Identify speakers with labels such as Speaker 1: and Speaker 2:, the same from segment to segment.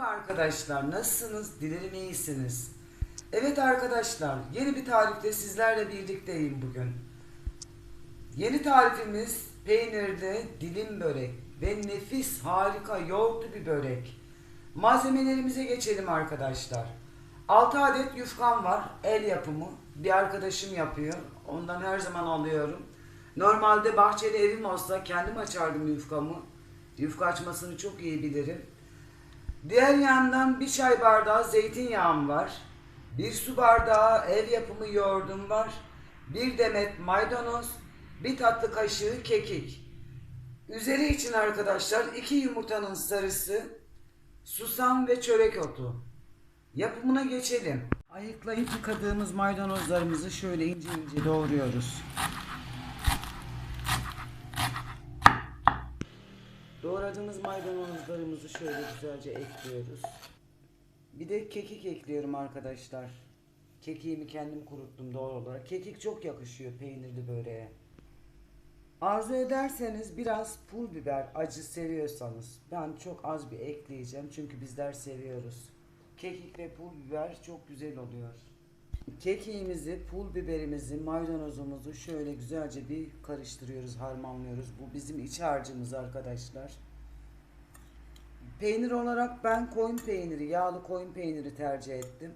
Speaker 1: arkadaşlar, nasılsınız? Dilerim iyisiniz. Evet arkadaşlar, yeni bir tarifte sizlerle birlikteyim bugün. Yeni tarifimiz peynirde dilim börek ve nefis, harika, yoğurtlu bir börek. Malzemelerimize geçelim arkadaşlar. 6 adet yufkam var, el yapımı. Bir arkadaşım yapıyor, ondan her zaman alıyorum. Normalde bahçeli evim olsa kendim açardım yufkamı. Yufka açmasını çok iyi bilirim. Diğer yandan bir çay bardağı zeytinyağım var. Bir su bardağı ev yapımı yoğurdum var. Bir demet maydanoz, bir tatlı kaşığı kekik. Üzeri için arkadaşlar iki yumurtanın sarısı, susam ve çörek otu. Yapımına geçelim. Ayıklayıp yıkadığımız maydanozlarımızı şöyle ince ince doğruyoruz. Doğradığımız maydanozlarımızı şöyle güzelce ekliyoruz. Bir de kekik ekliyorum arkadaşlar. Kekiğimi kendim kuruttum doğal olarak. Kekik çok yakışıyor peynirli böreğe. Arzu ederseniz biraz pul biber acı seviyorsanız ben çok az bir ekleyeceğim çünkü bizler seviyoruz. Kekik ve pul biber çok güzel oluyor. Kekiğimizi, pul biberimizi, maydanozumuzu şöyle güzelce bir karıştırıyoruz, harmanlıyoruz. Bu bizim iç harcımız arkadaşlar. Peynir olarak ben koyun peyniri, yağlı koyun peyniri tercih ettim.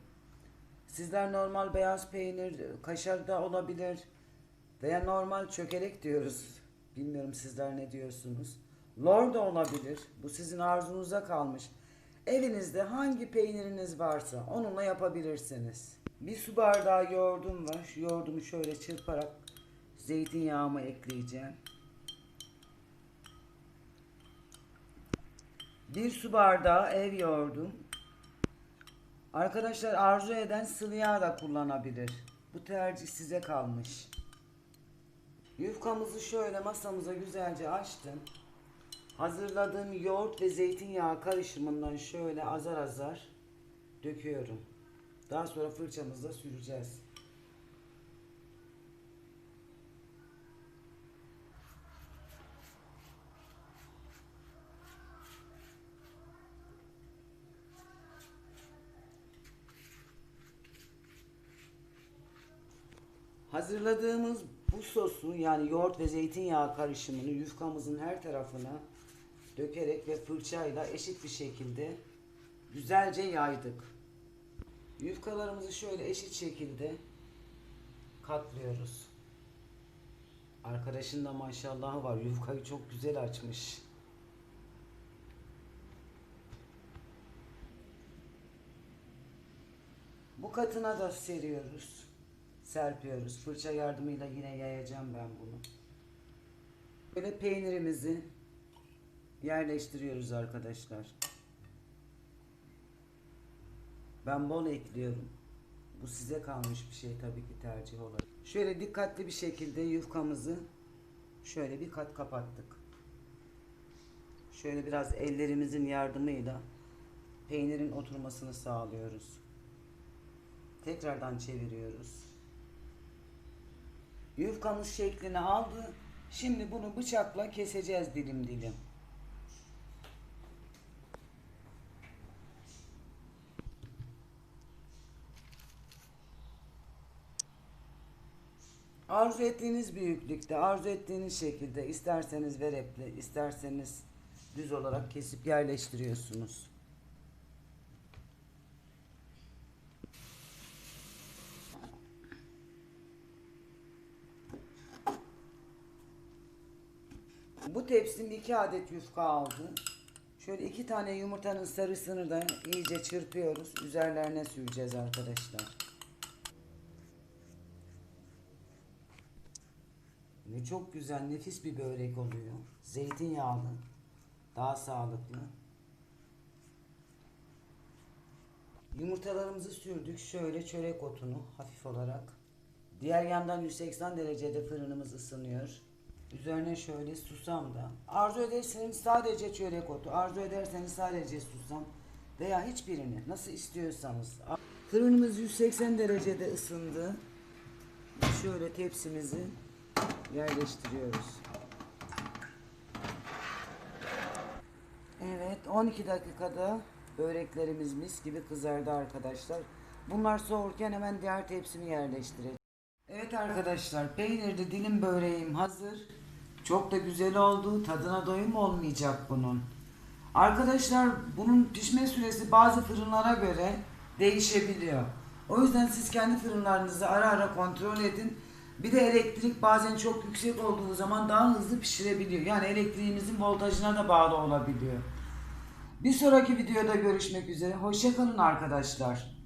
Speaker 1: Sizler normal beyaz peynir, kaşar da olabilir veya normal çökelek diyoruz. Bilmiyorum sizler ne diyorsunuz. Lor da olabilir. Bu sizin arzunuza kalmış. Evinizde hangi peyniriniz varsa onunla yapabilirsiniz. Bir su bardağı yoğurdum var. Şu yoğurdumu şöyle çırparak zeytinyağımı ekleyeceğim. Bir su bardağı ev yoğurdum. Arkadaşlar arzu eden sıvı yağ da kullanabilir. Bu tercih size kalmış. Yufkamızı şöyle masamıza güzelce açtım. Hazırladığım yoğurt ve zeytinyağı karışımından şöyle azar azar döküyorum. Daha sonra fırçamızla süreceğiz. Hazırladığımız bu sosu yani yoğurt ve zeytinyağı karışımını yufkamızın her tarafına dökerek ve fırçayla eşit bir şekilde güzelce yaydık. Yufkalarımızı şöyle eşit şekilde katlıyoruz. Arkadaşın da maşallahı var. Yufkayı çok güzel açmış. Bu katına da seriyoruz. Serpiyoruz. Fırça yardımıyla yine yayacağım ben bunu. Böyle peynirimizi yerleştiriyoruz arkadaşlar. Ben bol ekliyorum. Bu size kalmış bir şey tabii ki tercih olarak. Şöyle dikkatli bir şekilde yufkamızı şöyle bir kat kapattık. Şöyle biraz ellerimizin yardımıyla peynirin oturmasını sağlıyoruz. Tekrardan çeviriyoruz. Yufkamız şeklini aldı. Şimdi bunu bıçakla keseceğiz dilim dilim. Arzu ettiğiniz büyüklükte, arzu ettiğiniz şekilde isterseniz verepli, isterseniz düz olarak kesip yerleştiriyorsunuz. Bu tepsim iki adet yufka aldı. Şöyle iki tane yumurtanın sarısını da iyice çırpıyoruz. Üzerlerine süreceğiz arkadaşlar. Ve çok güzel, nefis bir börek oluyor. Zeytinyağlı, daha sağlıklı. Yumurtalarımızı sürdük. Şöyle çörek otunu hafif olarak. Diğer yandan 180 derecede fırınımız ısınıyor. Üzerine şöyle susam da. Arzu ederseniz sadece çörek otu, arzu ederseniz sadece susam veya hiçbirini nasıl istiyorsanız. Fırınımız 180 derecede ısındı. Şöyle tepsimizi yerleştiriyoruz. Evet 12 dakikada Böreklerimiz mis gibi kızardı arkadaşlar. Bunlar soğurken hemen diğer tepsimi yerleştireceğim. Evet arkadaşlar peynirli dilim böreğim hazır. Çok da güzel oldu. Tadına doyum olmayacak bunun. Arkadaşlar bunun pişme süresi bazı fırınlara göre değişebiliyor. O yüzden siz kendi fırınlarınızı ara ara kontrol edin. Bir de elektrik bazen çok yüksek olduğu zaman daha hızlı pişirebiliyor. Yani elektriğimizin voltajına da bağlı olabiliyor. Bir sonraki videoda görüşmek üzere. Hoşçakalın arkadaşlar.